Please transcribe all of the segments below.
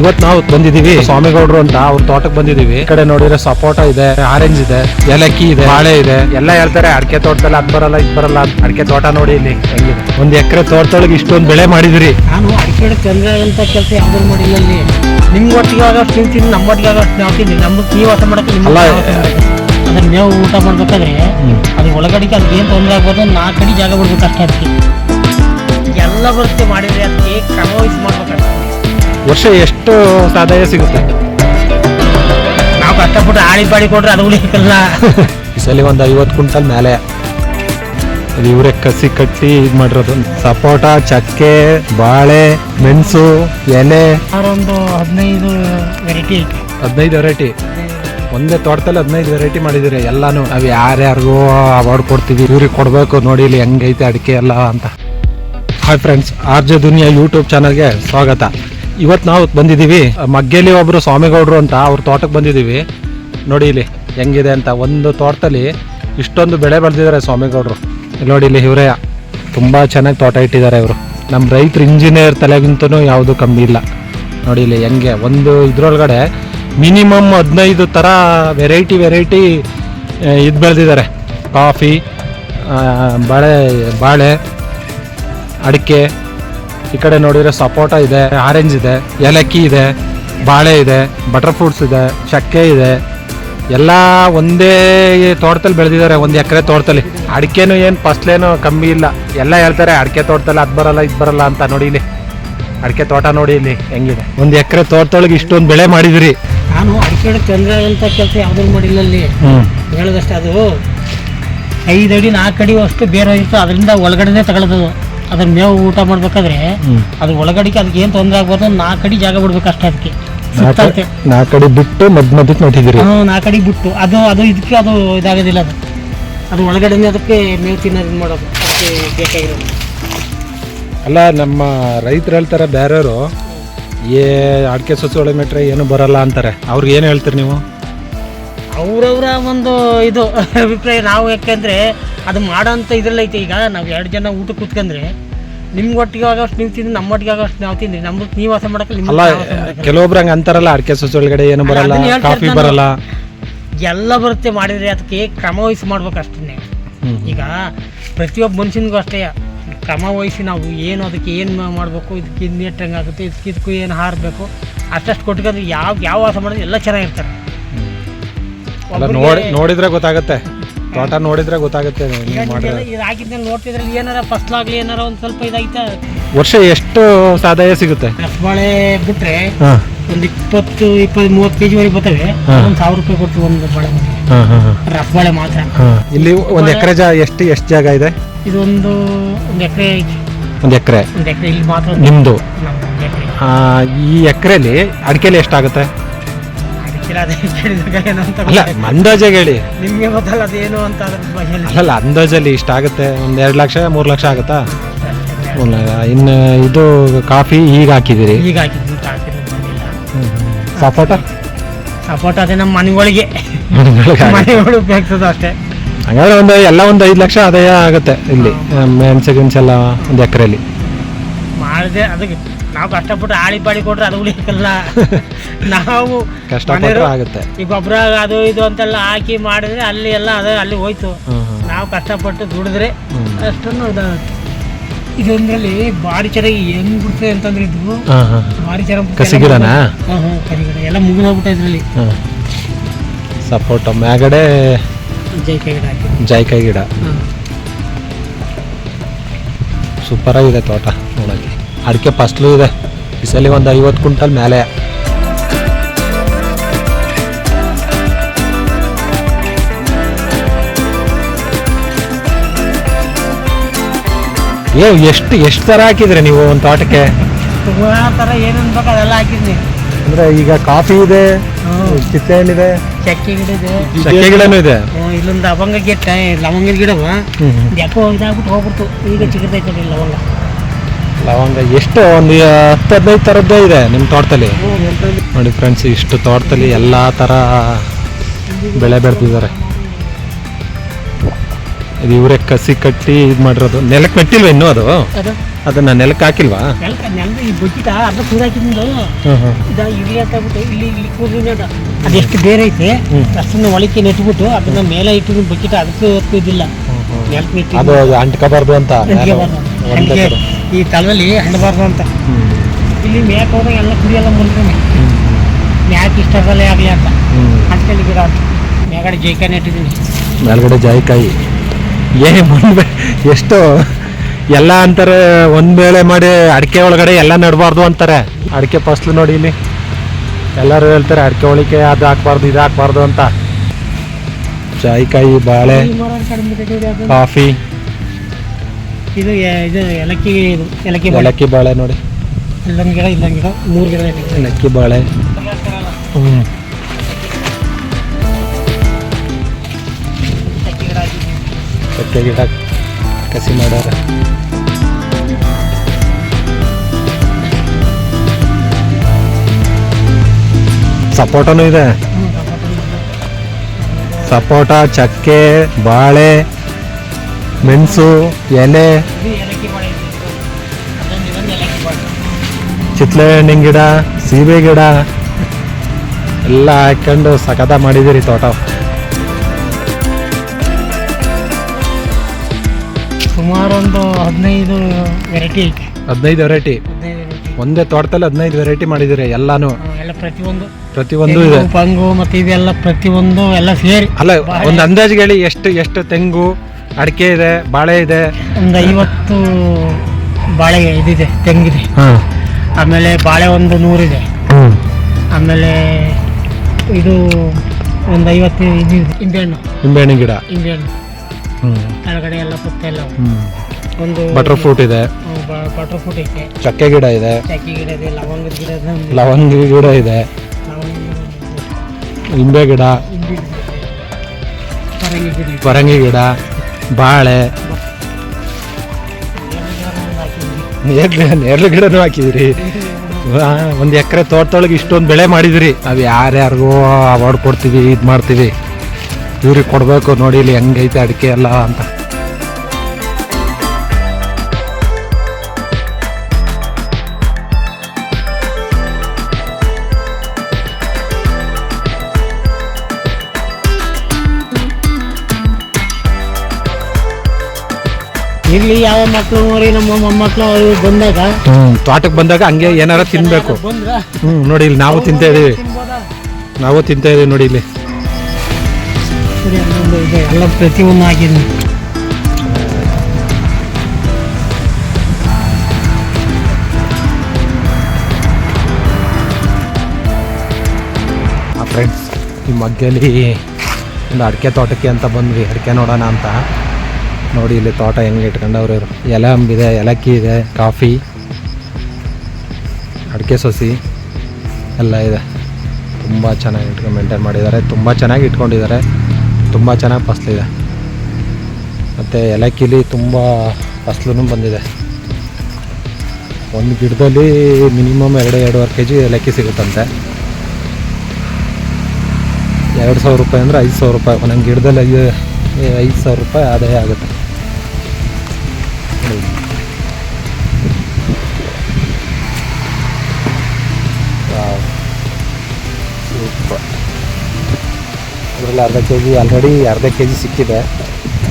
ಇವತ್ ನಾವು ಬಂದಿದೀವಿ ಸ್ವಾಮಿಗೌಡ್ರು ಅಂತ ಅವ್ರ ತೋಟಕ್ಕೆ ಬಂದಿದೀವಿ ಈ ಕಡೆ ನೋಡಿದ್ರೆ ಸಪೋಟ ಇದೆ ಆರೆಂಜ್ ಇದೆ ಏಲಕ್ಕಿ ಇದೆ ಬಾಳೆ ಇದೆ. ಎಲ್ಲ ಹೇಳ್ತಾರೆ ಅಡಿಕೆ ತೋಟದಲ್ಲಿ ಅದ್ ಬರಲ್ಲ ಇದ್ ಬರಲ್ಲ ಅಡಿಕೆ ತೋಟ ನೋಡಿ ಇಲ್ಲಿ ಹೆಂಗಿದೆ. ಒಂದ್ ಎಕರೆ ತೋಟದೊಳಗೆ ಇಷ್ಟೊಂದು ಬೆಳೆ ಮಾಡಿದಿರಿ. ನಾನು ಅಡಿಕೆ ಚಂದ್ರ ಅಂತ ಕೆಲಸ ಯಾವ್ದು ಮಾಡಿಲ್ಲ ಅಲ್ಲಿ. ನಿಮ್ಗೆ ಒಟ್ಟಿಗೆ ಆಗೋಷ್ಟು ತಿಂತೀನಿ ನಮ್ಮ ಒಟ್ಟಿಗೆ ಆಗೋಷ್ಟು ನಾವು ತಿಂತೀನಿ. ನಮ್ಗೆ ನೀವು ವಾಸ ಮಾಡಕ್ಕೆ ನಿಮ್ಮ. ಅದನ್ನ ನೀವು ಊಟ ಮಾಡ್ಬೇಕಾದ್ರೆ ಅದ್ರ ಒಳಗಡೆಗೆ ಅದಕ್ಕೆ ಏನು ತೊಂದರೆ ಆಗ್ಬೋದು ನಾಲ್ಕು ಅಡಿ ಜಾಗ ಬಿಡ್ಬೇಕು ಅಷ್ಟೇ ಅದಕ್ಕೆ. ಎಲ್ಲ ಬರುತ್ತೆ ಮಾಡಿದ್ರೆ ಅದಕ್ಕೆ ಕ್ರಮ ವಹಿಸಿ ಮಾಡ್ಬೇಕಷ್ಟೇ. ವರ್ಷ ಎಷ್ಟು ಆದಾಯ ಸಿಗುತ್ತೆ. ನಾವು ಕಷ್ಟಪಟ್ಟು ಆಳಿ ಪಾಡಿ ಕೊಟ್ರೆ ಅದು ಉಳಿಯಕ್ಕಲ್ಲ. ಈ ಸಲ ಒಂದು ಐವತ್ತು ಕ್ವಿಂಟಲ್ ಮೇಲೆ. ಅದು ಇವರೇ ಕಸಿ ಕಟ್ಟಿ ಇದು ಮಾಡಿರೋದು. ಸಪೋಟ ಚಕ್ಕೆ ಬಾಳೆ ಮೆಣಸು ಎಲೆ. ಒಂದು ಹದಿನೈದು ವೆರೈಟಿ ಐತೆ. ಹದಿನೈದು ವೆರೈಟಿ ಒಂದೇ ತೋಟದಲ್ಲಿ ಹದಿನೈದು ವೆರೈಟಿ ಮಾಡಿದಿರಿ ಎಲ್ಲಾನು. ನಾವು ಯಾರ್ಯಾರಿಗೂ ಅವಾರ್ಡ್ ಕೊಡ್ತೀವಿ. ಇವ್ರಿಗೆ ಕೊಡಬೇಕು ನೋಡಿ ಇಲ್ಲಿ ಹೆಂಗೈತೆ ಅಡಿಕೆ ಎಲ್ಲ ಅಂತ. Hi friends R J Duniya YouTube ಚಾನಲ್ಗೆ ಸ್ವಾಗತ. ಇವತ್ತು ನಾವು ಬಂದಿದ್ದೀವಿ. ಮಗ್ಗೇಲಿ ಒಬ್ಬರು ಸ್ವಾಮಿಗೌಡ್ರು ಅಂತ ಅವ್ರ ತೋಟಕ್ಕೆ ಬಂದಿದ್ದೀವಿ. ನೋಡಿ ಇಲ್ಲಿ ಹೆಂಗಿದೆ ಅಂತ ಒಂದು ತೋಟದಲ್ಲಿ ಇಷ್ಟೊಂದು ಬೆಳೆ ಬೆಳೆದಿದ್ದಾರೆ ಸ್ವಾಮಿಗೌಡ್ರು. ನೋಡಿ ಇಲ್ಲಿ ಇವರೇ ತುಂಬ ಚೆನ್ನಾಗಿ ತೋಟ ಇಟ್ಟಿದ್ದಾರೆ ಇವರು. ನಮ್ಮ ರೈತರು ಇಂಜಿನಿಯರ್ ತಲೆಗಿಂತನೂ ಯಾವುದು ಕಮ್ಮಿ ಇಲ್ಲ. ನೋಡಿ ಇಲ್ಲಿ ಹೆಂಗೆ ಒಂದು ಇದ್ರೊಳಗಡೆ ಮಿನಿಮಮ್ ಹದಿನೈದು ಥರ ವೆರೈಟಿ ವೆರೈಟಿ ಇದು ಬೆಳೆದಿದ್ದಾರೆ. ಕಾಫಿ ಬಾಳೆ ಬಾಳೆ, ಅಡಿಕೆ ಈ ಕಡೆ ನೋಡಿದ್ರೆ ಸಪೋಟ ಇದೆ ಆರೆಂಜ್ ಇದೆ ಏಲಕ್ಕಿ ಇದೆ ಬಾಳೆ ಇದೆ ಬಟರ್ ಫ್ರೂಟ್ಸ್ ಇದೆ ಚಕ್ಕೆ ಇದೆ. ಎಲ್ಲ ಒಂದೇ ತೋಟದಲ್ಲಿ ಬೆಳೆದಿದ್ದಾರೆ ಒಂದು ಎಕರೆ ತೋಟದಲ್ಲಿ. ಅಡಿಕೆನೂ ಏನು ಫಸ್ಟ್ಲೇನು ಕಮ್ಮಿ ಇಲ್ಲ. ಎಲ್ಲ ಹೇಳ್ತಾರೆ ಅಡಿಕೆ ತೋಟದಲ್ಲಿ ಅದು ಬರಲ್ಲ ಇದು ಬರಲ್ಲ ಅಂತ ನೋಡಿ ಇಲ್ಲಿ. ಅಡಿಕೆ ತೋಟ ನೋಡಿ ಇಲ್ಲಿ ಹೆಂಗಿದೆ. ಒಂದು ಎಕರೆ ತೋಟದೊಳಗೆ ಇಷ್ಟೊಂದು ಬೆಳೆ ಮಾಡಿದಿರಿ. ನಾನು ಅಡಿಕೆ ಚಂದ್ರ ಅಂತ ಕೆಲಸ ಯಾವ್ದು ಮಾಡಿಲ್ಲ ಅಲ್ಲಿ. ಹೇಳದಷ್ಟೇ ಅದು. ಐದು ಅಡಿ ನಾಲ್ಕು ಅಡಿ ಅಷ್ಟು ಬೇರೆ ಇತ್ತು ಅದರಿಂದ ಒಳಗಡೆನೆ ತಗೊಳ್ಳೋದು ಅದನ್ನ ಮೇವು ಊಟ ಮಾಡ್ಬೇಕಾದ್ರೆ ಅದ್ರ ಅದು ಒಳಗಡೆಗೆ ಅದಕ್ಕೆ ಏನು ತೊಂದರೆ ಆಗ್ಬಾರ್ದು ನಾಲ್ಕು ಅಡಿ ಜಾಗ ಬಿಡ್ಬೇಕು ಅಷ್ಟೇ ಅದಕ್ಕೆ. ಕಡೆ ಬಿಟ್ಟು ಮದ್ ಮಧ್ಯಕ್ಕೆ ನೋಡಿದಿರಿ ಅಡಿ ಬಿಟ್ಟು. ಅದು ಅದು ಇದಕ್ಕೆ ಅದು ಇದಾಗೋದಿಲ್ಲ ಅದು. ಅದು ಒಳಗಡೆ ಅದಕ್ಕೆ ಮೇವು ತಿನ್ನೋದು ಮಾಡೋದು. ಅದಕ್ಕೆ ಬೇಕಾಗಿರೋದು. ಅಲ್ಲ ನಮ್ಮ ರೈತರು ಹೇಳ್ತಾರೆ ಬೇರೆಯವರು ಏ ಅಡಿಕೆ ಸಸಿ ಮೆಟ್ರೆ ಏನು ಬರಲ್ಲ ಅಂತಾರೆ. ಅವ್ರಿಗೆ ಏನು ಹೇಳ್ತೀರಿ ನೀವು? ಅವ್ರವ್ರ ಒಂದು ಇದು ಅಭಿಪ್ರಾಯ ನಾವು ಯಾಕೆಂದ್ರೆ ಅದು ಮಾಡೋಂಥ ಅಂತ ಐತೆ ಈಗ ನಾವು ಎರಡು ಜನ ಊಟ ಕೂತ್ಕೊಂಡ್ರೆ ನಿಮ್ಗೆ ಒಟ್ಟಿಗೆ ಆಗೋಷ್ಟು ನೀವು ತಿಂದು ನಮ್ಮೊಟ್ಟಿಗೆ ಆಗೋಷ್ಟು ನಾವು ತಿಂದ್ರಿ. ನಮ್ಗೆ ನೀವು ವಾಸ ಮಾಡಕ್ಕೆ ನಿಮ್ಮ ಅಲ್ಲ. ಕೆಲವೊಬ್ರು ಹಂಗೆ ಅಂತಾರಲ್ಲ ಅಡಿಕೆ ಸೊಸೆ ಒಳಗಡೆ ಏನು ಬರಲ್ಲ ಅದನ್ನ ಹೇಳ್ತಾ ಕಾಫಿ ಇರ್ತಾನೆ. ಬರಲ್ಲ. ಎಲ್ಲ ಬರುತ್ತೆ ಮಾಡಿದ್ರೆ ಅದಕ್ಕೆ ಕ್ರಮ ವಹಿಸಿ ಮಾಡ್ಬೇಕು ಅಷ್ಟೇ ಹ್ಮ್. ಈಗ ಪ್ರತಿಯೊಬ್ಬ ಮನುಷ್ಯನಿಗೂ ಅಷ್ಟೇ. ಕ್ರಮ ವಹಿಸಿ ನಾವು ಏನು ಅದಕ್ಕೆ ಏನು ಮಾಡಬೇಕು ಇದಕ್ಕೆ ಇನ್ನು ನೆಟ್ಟಂಗೆ ಆಗುತ್ತೆ ಇದಕ್ಕೆ ಇದಕ್ಕೂ ಏನು ಹಾರಬೇಕು ಅಷ್ಟಷ್ಟು ಕೊಟ್ಕೊಂಡ್ರೆ ಯಾವ ಯಾವ ವಾಸ ಮಾಡಿದ್ರೆ ಎಲ್ಲ ಚೆನ್ನಾಗಿರ್ತಾರೆ. ಅಲ್ಲ ಒಬ್ರಿಗೆ- ನೋಡಿ ನೋಡಿದ್ರೆ ಗೊತ್ತಾಗುತ್ತೆ. ತೋಟ ನೋಡಿದ್ರೆ ಗೊತ್ತಾಗುತ್ತೆ ನೀವು ಮಾಡಿದ್ರೆ ನೋಡ್ತಿದ್ರಲ್ಲಿ ಏನಾರ ಫಸ್ಲಾಗ್ಲಿ ಏನಾರ ಒಂದು ಸ್ವಲ್ಪ ಇದಾಯ್ತಾ ವರ್ಷ ಎಷ್ಟು ಆದಾಯ ಸಿಗುತ್ತೆ? ರಸಬಾಳೆ ಬಿಟ್ರೆ ಹಾಂ. ಒಂದು ಇಪ್ಪತ್ತು ಇಪ್ಪತ್ತು ಮೂವತ್ತು ಕೆಜಿ ವರೆಗೆ ಬರ್ತವೆ. ಒಂದು ಸಾವಿರ ರೂಪಾಯಿ ಕೊಟ್ಟು ಒಂದು ಬಾಳೆ ಹಾಂ ಹಾಂ ಹಾಂ. ರಸಬಾಳೆ ಮಾತ್ರ. ಇಲ್ಲಿ ಒಂದು ಎಕರೆ ಜಾ ಎಷ್ಟು ಎಷ್ಟು ಜಾಗ ಇದೆ? ಇದೊಂದು ಒಂದು ಎಕರೆ ಒಂದು ಎಕರೆ. ಒಂದು ಎಕರೆ ಇಲ್ಲಿ ಮಾತ್ರ. ನಿಮ್ಮದು ನಮ್ದು ಒಂದು ಎಕರೆ. ಈ ಎಕರೆಲಿ ಅಡಿಕೆಲಿ ಎಷ್ಟಾಗುತ್ತೆ? ಅದಕ್ಕೆಲ್ಲ ಅದೇ ಕೇಳಿದಾಗ ಏನು ಅಂತ ಅಲ್ಲ ಅಂದಾಜಾಗಿ ಹೇಳಿ ನಿಮಗೆ ಗೊತ್ತಲ್ಲ ಅದೇನು ಅಂತ ಅದ್ರ ಬಗ್ಗೆ ಹೇಳಿ. ಅಲ್ಲಲ್ಲ ಅಂದಾಜಲ್ಲಿ ಇಷ್ಟ ಆಗುತ್ತೆ ಒಂದ್ ಎರಡು ಲಕ್ಷ ಮೂರು ಲಕ್ಷ ಆಗುತ್ತಾ? ಒಂದ್ ಲ- ಇನ್ನು ಇದು ಕಾಫಿ ಈಗ ಹಾಕಿದಿರಿ ಈಗ ಸಪೋಟ ಹಾಕಿರೋದು ಬಂದಿಲ್ಲ. ಸಪೋಟ? ಸಪೋರ್ಟ್ ಅದೇ ನಮ್ಮ ಮನೆಗಳಿಗೆ. ಮನೆಗಳು ಬೇಕಾಗ್ತದೆ ಅಷ್ಟೇ. ಹಂಗಾದ್ರೆ ಒಂದು ಎಲ್ಲ ಒಂದು ಐದು ಲಕ್ಷ ಆದಾಯ ಆಗುತ್ತೆ ಇಲ್ಲಿ ಮೆಣಸು ಗಿಣಸೆಲ್ಲ ಒಂದು ಎಕರೆಲಿ ಮಾಡಿದೆ. ಅದಕ್ಕೆ ನಾವು ಕಷ್ಟಪಟ್ಟು ಆಳಿ ಪಾಳಿ ಕೊಟ್ರೆ ಅದು ಉಳಿಯಕ್ಕಲ್ಲ ನಾವು ಆಗುತ್ತೆ. ಈ ಗೊಬ್ಬರ ಅದು ಇದು ಅಂತೆಲ್ಲ ಹಾಕಿ ಮಾಡಿದ್ರೆ ಅಲ್ಲಿ ಎಲ್ಲ ಅದೇ ಅಲ್ಲಿ ಹೋಯ್ತು. ನಾವು ಕಷ್ಟಪಟ್ಟು ದುಡಿದ್ರೆ. ಅಷ್ಟನ್ನು ಇದೊಂದ್ರಲ್ಲಿ ಬಾಡಿ ಚೆನ್ನಾಗಿ ಹೆಂಗ್ ಬಿಡ್ತದೆ ಅಂತಂದ್ರೆ ಇದು. ಭಾರಿ ಚೆನ್ನಾಗಿ ಎಲ್ಲ ಮುಗಿದೋಗ್ಬಿಟ್ಟ ಇದ್ರಲ್ಲಿ. ಹಾ. ಸಪೋಟ ಮ್ಯಾಗಡೆ ಜೈಕಾಯಿ ಗಿಡ ಹಾಕಿ. ಗಿಡ. ಸೂಪರ್ ಆಗಿದೆ ತೋಟ ನೋಡಕ್ಕೆ. ಅಡಿಕೆ ಫಸ್ಲು ಇದೆ. ಈ ಸಲ ಒಂದು ಐವತ್ತು ಕ್ವಿಂಟಲ್ ಮೇಲೆ. ಏ ಎಷ್ಟು ಎಷ್ಟು ಥರ ಹಾಕಿದ್ರಿ ನೀವು ಒಂದು ತೋಟಕ್ಕೆ? ಆ ಥರ ಏನೇನು ಬೇಕು ಅದೆಲ್ಲ ಹಾಕಿದ್ನಿ. ಅಂದ್ರೆ ಈಗ ಕಾಫಿ ಇದೆ ಹ್ಞೂ ಇದೆ. ಹಣ್ಣಿದೆ ಚಕ್ಕೆ ಗಿಡ ಇದೆ. ಚಕ್ಕೆ ಗಿಡನೂ ಇದೆ? ಹ್ಮ್, ಇಲ್ಲೊಂದು ಲವಂಗ ಗಿಟ್ಟ ಲವಂಗದ ಹ್ಮ್. ಯಾಕೋ ಇದಾಗ್ಬಿಟ್ಟು ಹೋಗ್ಬಿಡ್ತು. ಈಗ ಚಿಕ್ಕದೈತೆ ಲವಂಗ. ಲವಂಗ ಎಷ್ಟು ಒಂದು ಹತ್ತು ಹದಿನೈದು ಥರದ್ದೇ ಇದೆ ನಿಮ್ಮ ತೋಟದಲ್ಲಿ? ನೋಡಿ ಫ್ರೆಂಡ್ಸ್ ಇಷ್ಟು ತೋಟದಲ್ಲಿ ಎಲ್ಲ ಥರ ಬೆಳೆ ಬೆಳೆದಿದ್ದಾರೆ. ಇದು ಇವರೇ ಕಸಿ ಕಟ್ಟಿ ಇದು ಮಾಡಿರೋದು. ನೆಲಕ್ಕೆ ಕಟ್ಟಿಲ್ವಾ ಇನ್ನೂ ಅದು? ಅದು. ಅದನ್ನ ನೆಲಕ್ಕೆ ಹಾಕಿಲ್ವಾ? ಅದೆಷ್ಟು ಬೇರೆ ಐತೆ. ಅಷ್ಟನ್ನು ಒಳಕ್ಕೆ ನೆಟ್ಬಿಟ್ಟು ಅದನ್ನ ಮೇಲೆ ಇಟ್ಟು ಬುಕ್ಕಿಟ ಅದಕ್ಕೆ ಇದಿಲ್ಲ ಅದು ಅಂಟ್ಕೋಬಾರ್ದು ಅಂತ. ಈ ತಲದಲ್ಲಿ ಹಣ್ಣಬಾರ್ದು ಅಂತ. ಇಲ್ಲಿ ಮೇಕ್ ಹೋದಾಗ ಎಲ್ಲ ಕುಡಿಯೆಲ್ಲ ಮುಲ್ಕೊಂಡು ಹ್ಮ್. ಮ್ಯಾಕ್ ಇಷ್ಟದಲ್ಲೇ ಆಗಲಿ ಅಂತ. ಅಂತೇಳಿ ಗಿಡ ಮೇಗಡೆ ಜೈಕಾಯಿ ನೆಟ್ಟಿದ್ದೀನಿ ಮೇಲ್ಗಡೆ ಜಾಯಿಕಾಯಿ. ಏ ಮುಂದೆ ಎಷ್ಟು ಎಲ್ಲ ಅಂತಾರೆ ಒಂದ್ ಬೇಳೆ ಮಾಡಿ ಅಡಿಕೆ ಒಳಗಡೆ ಎಲ್ಲ ನೆಡಬಾರ್ದು ಅಂತಾರೆ. ಅಡಿಕೆ ಫಸ್ಲು ನೋಡಿ ಇಲ್ಲಿ. ಎಲ್ಲರೂ ಹೇಳ್ತಾರೆ ಅಡಿಕೆ ಒಳಿಕೆ ಅದು ಹಾಕ್ಬಾರ್ದು ಇದು ಹಾಕ್ಬಾರ್ದು ಅಂತ. ಜಾಯಿಕಾಯಿ ಬಾಳೆ. ಕಾಫಿ. ಇದು ಎ- ಇದು ಏಲಕ್ಕಿ ಇದು ಏಲಕ್ಕಿ ಬಾಳೆ. ಏಲಕ್ಕಿ ಬಾಳೆ ನೋಡಿ. ಇಲ್ಲೊಂದು ಗಿಡ ಇಲ್ಲೊಂದು ಗಿಡ ಮೂರು ಗಿಡ ನೆಟ್ಟಿದ್ದೀನಿ ಏಲಕ್ಕಿ ಬಾಳೆ. ಹ್ಞೂ ಚಕ್ಕೆ ಗಿಡ. ಚಕ್ಕೆ ಗಿಡ ಕಸಿ ಮಾಡ್ಯಾರ ಸಪೋಟನೂ ಇದೆ ಹ್ಮ್, ಟೊಮೊಟೊ ಇದೆ. ಸಪೋಟ ಚಕ್ಕೆ ಬಾಳೆ. ಮೆಣಸು ಎಲೆ ಕಿತ್ಲೆ ಹಣ್ಣಿನ ಗಿಡ ಸೀಬೆ ಗಿಡ ಎಲ್ಲ ಹಾಕೊಂಡು ಸಖತ ಮಾಡಿದಿರಿ ತೋಟ. ಸುಮಾರೊಂದು ಹದಿನೈದು ವೆರೈಟಿ ಐತೆ. ಹದಿನೈದು ವೆರೈಟಿ. ಒಂದೇ ತೋಟದಲ್ಲಿ ಹದಿನೈದು ವೆರೈಟಿ ಮಾಡಿದಿರಿ ಎಲ್ಲಾನು. ಎಲ್ಲ ಪ್ರತಿಯೊಂದು. ಪ್ರತಿಯೊಂದು ಇದೆ. ಪಂಗು ಮತ್ತೆ ಇದೆಲ್ಲ ಪ್ರತಿಯೊಂದು ಎಲ್ಲ ಸೇರಿ. ಅಲ್ಲ ಒಂದು ಅಂದಾಜು ಹೇಳಿ ಎಷ್ಟು ಎಷ್ಟು ತೆಂಗು ಅಡಿಕೆ ಇದೆ ಬಾಳೆ ಇದೆ. ಒಂದು ಐವತ್ತು ಬಾಳೆ ಇದಿದೆ ತೆಂಗಿದೆ. ಹಾಂ. ಆಮೇಲೆ ಬಾಳೆ ಒಂದು ನೂರಿದೆ ಹ್ಞೂ ಆಮೇಲೆ ಇದು ಒಂದು ಐವತ್ತು ಇದು ಇಂಬೆಹಣ್ಣು ಇಂಬೆಹಣ್ಣು ನಿಂಬೆಹಣ್ಣಿನ ಗಿಡ. ಇಂಬೆಹಣ್ಣು ಹ್ಞೂ ಕೆಳಗಡೆ ಎಲ್ಲ ಸುತ್ತ ಎಲ್ಲ ಹ್ಞೂ ಒಂದು ಬಟರ್ ಫ್ರೂಟ್ ಇದೆ. ಬಟರ್ ಫ್ರೂಟ್ ಐತೆ. ಚಕ್ಕೆ ಗಿಡ ಇದೆ. ಚಾಕಿ ಗಿಡ ಇದೆ ಲವಂಗದ ಗಿಡ ಇದೆ. ಲವಂಗ ಗಿಡ ಇದೆ. ಲವಂಗ ಗಿಡ. ಪರಂಗಿ ಗಿಡ ಇದೆ. ಪರಂಗಿ ಗಿಡ. ಬಾಳೆ. ನೇರ್ಲೆ ಗಿಡನೂ ಹಾಕಿದಿರಿ. ಒಂದು ಎಕರೆ ತೋಟದೊಳಗೆ ಇಷ್ಟೊಂದು ಬೆಳೆ ಮಾಡಿದ್ರಿ. ಅವು ಯಾರ್ಯಾರಿಗೂ ಅವಾರ್ಡ್ ಕೊಡ್ತೀವಿ, ಇದು ಮಾಡ್ತೀವಿ. ಇವ್ರಿಗೆ ಕೊಡಬೇಕು ನೋಡಿ ಇಲ್ಲಿ ಹೆಂಗೈತೆ ಅಡಿಕೆ ಎಲ್ಲ ಅಂತ. ಇಲ್ಲಿ ಯಾವ ಮಕ್ಕಳು ನೋಡಿ ನಮ್ಮ ಮೊಮ್ಮಕ್ಕಳು ಅವರು ಬಂದಾಗ ಹ್ಮ್ ತೋಟಕ್ಕೆ ಬಂದಾಗ ಹಂಗೆ ಏನಾರ ತಿನ್ಬೇಕು. ಬಂದ್ರ ಹ್ಞೂ ನೋಡಿ ಇಲ್ಲಿ ನಾವು ತಿಂತಾ ಇದೀವಿ ತಿನ್ಬೋದಾ? ನಾವು ತಿಂತಾ ಇದೀವಿ ನೋಡಿ ಇಲ್ಲಿ. ಸರಿ ಅಲ್ಲೊಂದು ಇದೆ. ಎಲ್ಲ ಪ್ರತಿ ಒಂದು ಆ ಫ್ರೆಂಡ್ಸ್ ಈ ಮಗ್ಗಲ್ಲಿ ಒಂದು ಅಡಿಕೆ ತೋಟಕ್ಕೆ ಅಂತ ಬಂದ್ವಿ. ಅಡಿಕೆ ನೋಡೋಣ ಅಂತ. ನೋಡಿ ಇಲ್ಲಿ ತೋಟ ಹೆಂಗೆ ಇಟ್ಕೊಂಡವ್ರು ಇವರು. ಎಲೆ ಅಂಬಿದೆ ಏಲಕ್ಕಿ ಇದೆ, ಕಾಫಿ, ಅಡಿಕೆ ಸಸಿ ಎಲ್ಲ ಇದೆ. ತುಂಬ ಚೆನ್ನಾಗಿ ಇಟ್ಕೊಂಡು ಮೇಂಟೈನ್ ಮಾಡಿದ್ದಾರೆ. ತುಂಬ ಚೆನ್ನಾಗಿ ಇಟ್ಕೊಂಡಿದ್ದಾರೆ. ತುಂಬ ಚೆನ್ನಾಗಿ ಫಸ್ಲಿದೆ. ಮತ್ತು ಏಲಕ್ಕಿಲಿ ತುಂಬ ಫಸ್ಲು ಬಂದಿದೆ. ಒಂದು ಗಿಡದಲ್ಲಿ ಮಿನಿಮಮ್ ಎರಡು, ಎರಡೂವರೆ ಕೆ ಜಿ ಏಲಕ್ಕಿ ಸಿಗುತ್ತಂತೆ. ಎರಡು ಸಾವಿರ ರೂಪಾಯಿ ಅಂದರೆ ಐದು ಸಾವಿರ ರೂಪಾಯಿ. ಒಂದೊಂದು ಗಿಡದಲ್ಲಿ ಐದು ಐದು ಸಾವಿರ ರೂಪಾಯಿ ಆದಾಯ ಆಗುತ್ತೆ. ನೋಡಿ. Wow. ಸೂಪರ್ ಅದರಲ್ಲಿ ಅರ್ಧ ಕೆ ಜಿ ಆಲ್ರೆಡಿ ಅರ್ಧ ಕೆ ಜಿ ಸಿಕ್ಕಿದೆ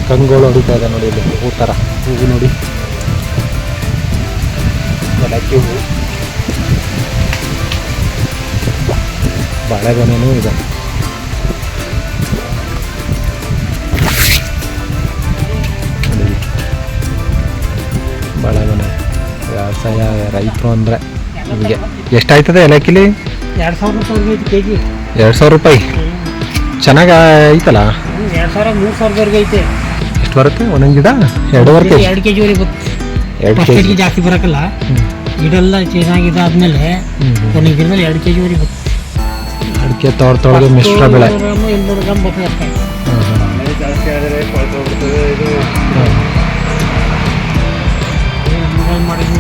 ಕಂಗುಗಳು ಹೊಡಿತಾ ಇದೆ ನೋಡಿ ಇಲ್ಲಿ ಹೂ ಥರ ಹೂವು ನೋಡಿ ಏಲಕ್ಕಿ ಹೂವು ಬಾಳೆಗೊನೆನೂ ಇದೆ ವ್ಯವಸಾಯ ರೈತರು ಅಂದರೆ ನಿಮಗೆ ಎಷ್ಟಾಯ್ತದೆ ಏಲಕ್ಕಿಲಿ ಎರಡು ಸಾವಿರ ರೂಪಾಯಿ ಕೆ ಜಿ ಎರಡು ಸಾವಿರ ರೂಪಾಯಿ. ಚೆನ್ನಾಗಿ ಐತಲ್ಲ ಎರಡು ಸಾವಿರ ಮೂರು ಸಾವಿರದವರೆಗೆ ಐತೆ. ಎಷ್ಟು ಬರುತ್ತೆ ಒಂದೊಂದು ಗಿಡ? ಎರಡು ಕೆ ಜಿ ಎರಡು ಕೆ ಜಿವರೆಗೆ ಬರುತ್ತೆ ಎರಡು ಕೆ ಜಿ ಜಾಸ್ತಿ ಬರೋಕ್ಕಲ್ಲ ಗಿಡ ಎಲ್ಲ ಚೆನ್ನಾಗಿದೆ ಆದಮೇಲೆ ಒಂದೊಂದು ಗಿಡದಲ್ಲಿ ಎರಡು ಕೆ ಜಿವರೆಗೆ ಬರುತ್ತೆ ಅಡಿಕೆ ತೋಟದೊಳಗೆ ಮಿಶ್ರ ಬೆಳೆ. ಇನ್ನೂರು ಗ್ರಾಮ್ ಬರ್ತದೆ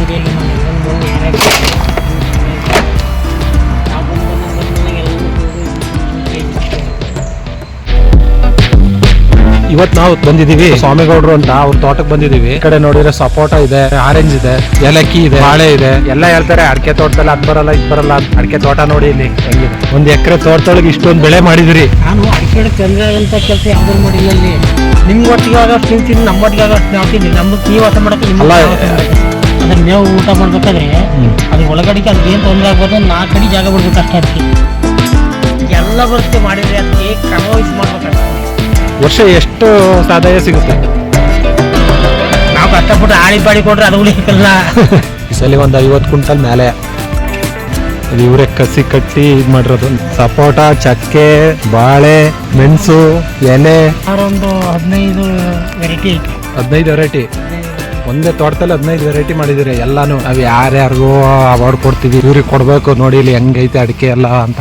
ಬಂದು ಯಾರ್ಯಾರು ಆ ಬಂದು ಬಂದು ಬಂದು ಬಂದು ಎಲ್ಲನೂ ಇವತ್ ನಾವು ಬಂದಿದೀವಿ ಸ್ವಾಮಿಗೌಡರು ಅಂತ ಅವ್ರ ತೋಟಕ್ಕೆ ಬಂದಿದೀವಿ ಈ ಕಡೆ ನೋಡಿದ್ರೆ ಸಪೋಟ ಇದೆ ಆರೆಂಜ್ ಇದೆ ಏಲಕ್ಕಿ ಇದೆ ಬಾಳೆ ಇದೆ. ಎಲ್ಲ ಹೇಳ್ತಾರೆ ಅಡಿಕೆ ತೋಟದಲ್ಲಿ ಅದ್ ಬರಲ್ಲ ಇದ್ ಬರಲ್ಲ ಅಂತ ಅಡಿಕೆ ತೋಟ ನೋಡಿ ಇಲ್ಲಿ. ಹೆಂಗಿದೆ? ಒಂದ್ ಎಕರೆ ತೋಟದೊಳಗೆ ಇಷ್ಟೊಂದು ಬೆಳೆ ಮಾಡಿದ್ರಿ. ನಾನು ಅಡಿಕೆ ಚಂದ್ರ ಆಗಂತ ಕೆಲಸ ಯಾವ್ದು ಮಾಡಿಲ್ಲ ಅಲ್ಲಿ ನಿಮ್ಗೆ ಒಟ್ಟಿಗೆ ಆಗೋಷ್ಟು ತಿಂತೀನಿ ನಮ್ಮ ಒಟ್ಟಿಗೆ ಆಗೋಷ್ಟು ನಾವು ತಿಂತೀನಿ ನಮ್ಗೆ ನೀವು ವಾಸ ಮಾಡಕ್ಕೆ ಅಲ್ಲ, ನಾವು ಅದನ್ನ ಮೇವು ಊಟ ಮಾಡ್ಬೇಕಾದ್ರೆ ಅದ್ರ ಒಳಗಡೆಗೆ ಅದಕ್ಕೆ ಏನು ತೊಂದರೆ ಆಗ್ಬೋದು ನಾಲ್ಕು ಅಡಿ ಜಾಗ ಬಿಡ್ಬೇಕು ಅಷ್ಟೇ ಅದಕ್ಕೆ ಎಲ್ಲ ಬರುತ್ತೆ ಮಾಡಿದ್ರೆ ಅದಕ್ಕೆ ಕ್ರಮ ವಹಿಸಿ ವರ್ಷ ಎಷ್ಟು ಆದಾಯ ಸಿಗುತ್ತೆ? ನಾವು ಕಷ್ಟಪಟ್ಟು ಆಳಿ ಪಾಡಿ ಕೊಟ್ರೆ ಅದು ಉಳಿಬೇಕಲ್ಲ ಈ ಸಲ ಒಂದು ಐವತ್ತು ಕ್ವಿಂಟಲ್ ಮೇಲೆ. ಇವರೇ ಕಸಿ ಕಟ್ಟಿ ಇದ್ ಮಾಡಿರೋದು. ಸಪೋಟ ಚಕ್ಕೆ ಬಾಳೆ ಮೆಣಸು ಎಲೆ. ಒಂದು ಹದಿನೈದು ವೆರೈಟಿ ಐತೆ. ಹದಿನೈದು ವೆರೈಟಿ ಒಂದೇ ತೋಟದಲ್ಲಿ ಹದಿನೈದು ವೆರೈಟಿ ಮಾಡಿದಿರಿ ಎಲ್ಲಾನು. ಯಾರು ಯಾರ್ಯಾರಿಗೂ ಅವಾರ್ಡ್ ಕೊಡ್ತೀವಿ, ಇವ್ರಿಗೆ ಕೊಡ್ಬೇಕು, ನೋಡಿ ಇಲ್ಲಿ ಹೆಂಗೈತೆ ಅಡಿಕೆ ಎಲ್ಲ ಅಂತ.